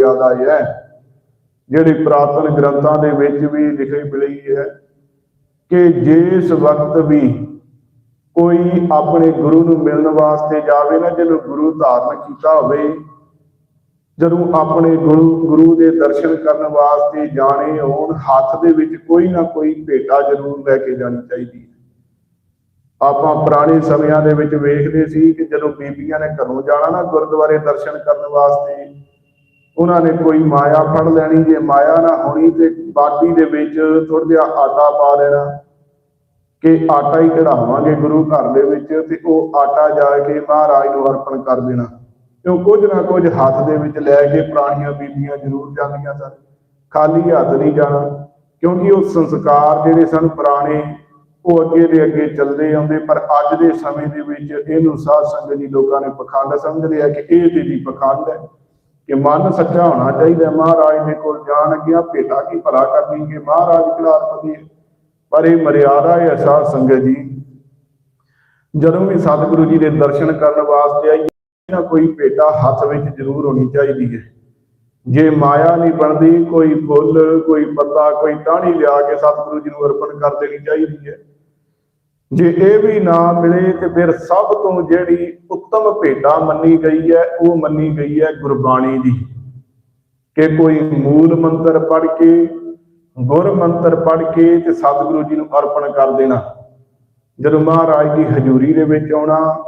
ਜ਼ਿਆਦਾ ਹੈ ਜਿਹੜੀ ਪ੍ਰਾਤਨ ਗ੍ਰੰਥਾਂ ਦੇ ਵਿੱਚ ਵੀ ਲਿਖੀ ਮਿਲੀ ਹੈ ਕਿ ਜਿਸ ਵਕਤ ਵੀ ਕੋਈ ਆਪਣੇ ਗੁਰੂ ਨੂੰ ਮਿਲਣ ਵਾਸਤੇ ਜਾਵੇ ਨਾ, ਜਿਹਨੂੰ ਗੁਰੂ ਧਾਰਨ ਕੀਤਾ ਹੋਵੇ, ਜਦੋਂ ਆਪਣੇ ਗੁਰੂ ਗੁਰੂ ਦੇ ਦਰਸ਼ਨ ਕਰਨ ਵਾਸਤੇ ਜਾਣੇ ਹੋਣ, ਹੱਥ ਦੇ ਵਿੱਚ ਕੋਈ ਨਾ ਕੋਈ ਭੇਟਾ ਜ਼ਰੂਰ ਲੈ ਕੇ ਜਾਣੀ ਚਾਹੀਦੀ ਹੈ। ਆਪਾਂ ਪੁਰਾਣੇ ਸਮਿਆਂ ਦੇ ਵਿੱਚ ਵੇਖਦੇ ਸੀ ਕਿ ਜਦੋਂ ਬੀਬੀਆਂ ਨੇ ਘਰੋਂ ਜਾਣਾ ਨਾ, ਗੁਰਦੁਆਰੇ ਦਰਸ਼ਨ ਕਰਨ ਵਾਸਤੇ ਉਹਨਾਂ ਨੇ ਕੋਈ ਮਾਇਆ ਫੜ ਲੈਣੀ ਜੇ ਮਾਇਆ ਨਾ ਹੋਣੀ ਤੇ ਬਾਟੀ ਦੇ ਵਿੱਚ ਥੋੜਾ ਜਿਹਾ ਆਟਾ ਪਾ ਲੈਣਾ ਕਿ ਆਟਾ ਹੀ ਕਢਾਵਾਂਗੇ ਗੁਰੂ ਘਰ ਦੇ ਵਿੱਚ ਤੇ ਉਹ ਆਟਾ ਜਾ ਕੇ ਮਹਾਰਾਜ ਨੂੰ ਅਰਪਣ ਕਰ ਦੇਣਾ। ਕਿਉਂ ਕੁਝ ਨਾ ਕੁਝ ਹੱਥ ਦੇ ਵਿੱਚ ਲੈ ਕੇ ਪੁਰਾਣੀਆਂ ਬੀਬੀਆਂ ਜ਼ਰੂਰ ਜਾਂਦੀਆਂ ਸਨ। ਖਾਲੀ ਹੱਥ ਨਹੀਂ ਜਾਣਾ, ਕਿਉਂਕਿ ਉਹ ਸੰਸਕਾਰ ਜਿਹੜੇ ਸਨ ਪੁਰਾਣੇ, ਉਹ ਅੱਗੇ ਦੇ ਅੱਗੇ ਚੱਲਦੇ ਆਉਂਦੇ, ਪਰ ਅੱਜ ਦੇ ਸਮੇਂ ਦੇ ਵਿੱਚ ਇਹਨੂੰ ਸਾਧ ਸੰਗਤ ਜੀ ਲੋਕਾਂ ਨੇ ਪਖੰਡ ਸਮਝ ਲਿਆ ਕਿ ਇਹ ਤੇ ਵੀ ਪਖੰਡ ਹੈ। ਕਿ ਮਨ ਸੱਚਾ ਹੋਣਾ ਚਾਹੀਦਾ ਮਹਾਰਾਜ ਦੇ ਕੋਲ ਜਾਣ ਗਿਆ ਭੇਟਾ ਕੀ ਭਲਾ ਕਰਨੀ ਕਿ ਮਹਾਰਾਜ ਖਿਲਾਫ ਪਰ ਇਹ ਮਰਿਆਦਾ ਹੈ ਸਾਧ ਸੰਗਤ ਜੀ। ਜਦੋਂ ਵੀ ਸਤਿਗੁਰੂ ਜੀ ਦੇ ਦਰਸ਼ਨ ਕਰਨ ਵਾਸਤੇ ਆਈਏ ਨਾ ਕੋਈ ਭੇਟਾ ਹੱਥ ਵਿੱਚ ਜ਼ਰੂਰ ਹੋਣੀ ਚਾਹੀਦੀ ਹੈ। ਜੇ ਮਾਇਆ ਨਹੀਂ ਬਣਦੀ, ਕੋਈ ਫੁੱਲ, ਕੋਈ ਪੱਤਾ, ਕੋਈ ਟਾਹਣੀ ਲਿਆ ਕੇ ਸਤਿਗੁਰੂ ਜੀ ਨੂੰ ਅਰਪਣ ਕਰ ਦੇਣੀ ਚਾਹੀਦੀ ਹੈ। ਜੇ ਇਹ ਵੀ ਨਾ ਮਿਲੇ ਤੇ ਫਿਰ ਸਭ ਤੋਂ ਜਿਹੜੀ ਉੱਤਮ ਭੇਟਾ ਮੰਨੀ ਗਈ ਹੈ, ਉਹ ਮੰਨੀ ਗਈ ਹੈ ਗੁਰਬਾਣੀ ਦੀ। ਕਿ ਕੋਈ ਮੂਲ ਮੰਤਰ ਪੜ੍ਹ ਕੇ, ਗੁਰ ਮੰਤਰ ਪੜ੍ਹ ਕੇ ਤੇ ਸਤਿਗੁਰੂ ਜੀ ਨੂੰ ਅਰਪਣ ਕਰ ਦੇਣਾ। ਜਦੋਂ ਮਹਾਰਾਜ ਦੀ ਹਜ਼ੂਰੀ ਦੇ ਵਿੱਚ ਆਉਣਾ